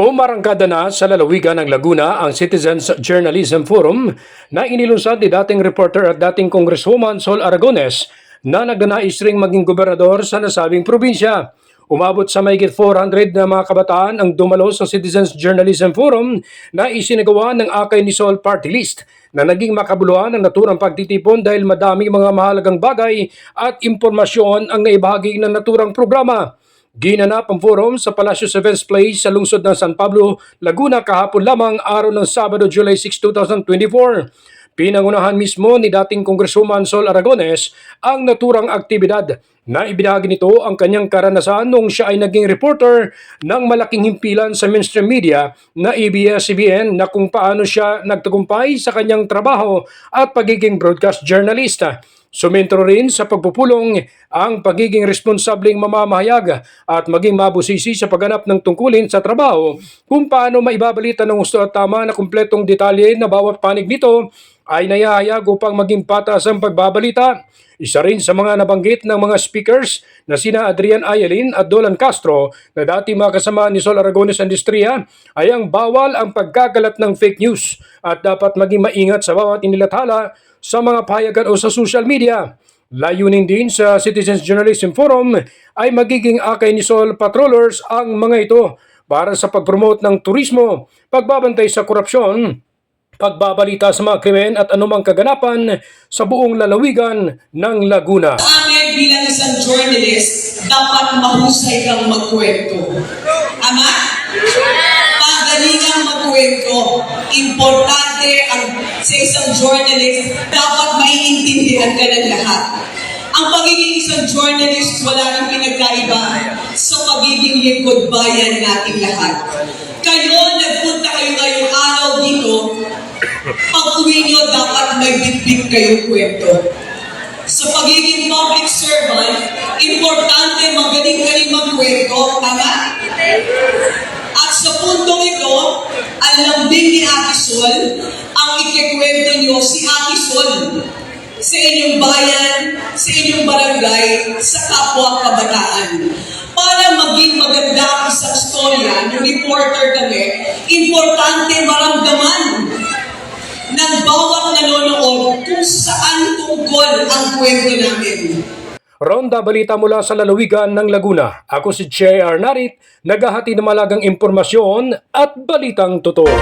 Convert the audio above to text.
Umarangkada na sa lalawigan ng Laguna ang Citizens Journalism Forum na inilunsad ni dating reporter at dating Congresswoman Sol Aragones na nagnanais ring maging gobernador sa nasabing probinsya. Umabot sa mahigit 400 na mga kabataan ang dumalo sa Citizens Journalism Forum na isinagawa ng Akay ni Sol Party List na naging makabuluhan ang naturang pagtitipon dahil madami mga mahalagang bagay at impormasyon ang naibahagi ng naturang programa. Ginanap ang forum sa Palacios Events Place sa lungsod ng San Pablo, Laguna kahapon lamang araw ng Sabado, July 6, 2024. Pinangunahan mismo ni dating Congresswoman Sol Aragones ang naturang aktibidad na ibinahagi nito ang kanyang karanasan noong siya ay naging reporter ng malaking himpilan sa mainstream media na ABS-CBN na kung paano siya nagtagumpay sa kanyang trabaho at pagiging broadcast journalist. Sumentro rin sa pagpupulong ang pagiging responsableng mamamahayag at maging mabusisi sa pagganap ng tungkulin sa trabaho kung paano maibabalita ng gusto at tama na kumpletong detalye na bawat panig nito ay nayahayag upang maging patas ang pagbabalita. Isa rin sa mga nabanggit ng mga speakers na sina Adrian Ayalin at Dolan Castro na dati mga kasama ni Sol Aragones Industria ay ang bawal ang pagkakalat ng fake news at dapat maging maingat sa bawat inilathala sa mga payagan o sa social media. Layunin din sa Citizens Journalism Forum ay magiging akay ni Sol Patrollers ang mga ito para sa pagpromote ng turismo, pagbabantay sa korupsyon, pagbabalita sa mga krimen at anumang kaganapan sa buong lalawigan ng Laguna. Amin bilang isang journalist, dapat mahusay kang magkwento. Ama? Pagaling ang magkwento. Importante ang sa isang journalist, dapat maiintindihan ka ng lahat. Ang pagiging isang journalist, wala nang pinagkaiba sa pagiging lingkod bayan nating lahat. Kayo, nagpunta bitbit kayong kwento sa pagiging public servant, importante magaling ka magkwento, tama? At sa puntong ito, ang lambing ni Ate Sol, ang ikikwento niyo si Ate Sol sa inyong bayan, sa inyong barangay, sa kapwa kabataan. Para maging maganda ang isang storya, yung reporter kami, importante maramdaman ng bawat nanonood kung saan tungkol ang kwento namin. Ronda Balita mula sa lalawigan ng Laguna. Ako si Che Arnarit, naghahati ng malagang impormasyon at balitang totoo.